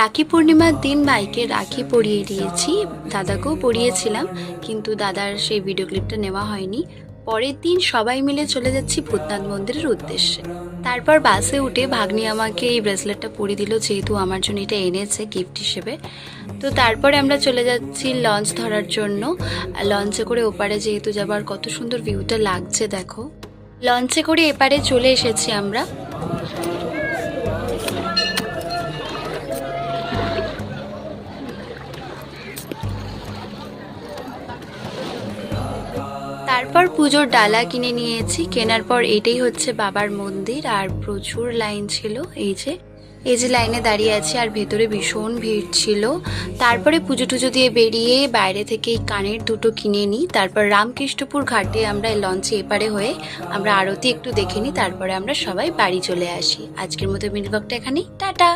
রাখি পূর্ণিমার দিন ভাইকে রাখি পরিয়ে দিয়েছি। দাদাকেও পরিয়েছিলাম, কিন্তু দাদার সেই ভিডিও ক্লিপটা নেওয়া হয়নি। পরের দিন সবাই মিলে চলে যাচ্ছি ভূতনাথ মন্দিরের উদ্দেশ্যে। তারপর বাসে উঠে ভাগ্নি আমাকে এই ব্রেসলেটটা পরিয়ে দিল, যেহেতু আমার জন্য এটা এনেছে গিফট হিসেবে। তো তারপরে আমরা চলে যাচ্ছি লঞ্চ ধরার জন্য। লঞ্চে করে ওপারে যেহেতু যাবার কত সুন্দর ভিউটা লাগছে, দেখো। লঞ্চে করে এপারে চলে এসেছি আমরা। তারপর পুজোর ডালা কিনে নিয়েছি। কেনার পর এটাই হচ্ছে বাবার মন্দির, আর প্রচুর লাইন ছিল। এই যে এই যে লাইনে দাঁড়িয়ে আছে, আর ভেতরে ভীষণ ভিড় ছিল। তারপরে পুজো টুজো দিয়ে বেরিয়ে বাইরে থেকে এই কানের দুটো কিনে নিই। তারপর রামকৃষ্ণপুর ঘাটে আমরা লঞ্চে এপারে হয়ে আমরা আরতি একটু দেখে নিই। তারপরে আমরা সবাই বাড়ি চলে আসি। আজকের মতো মিলবকটা এখানেই। টাটা!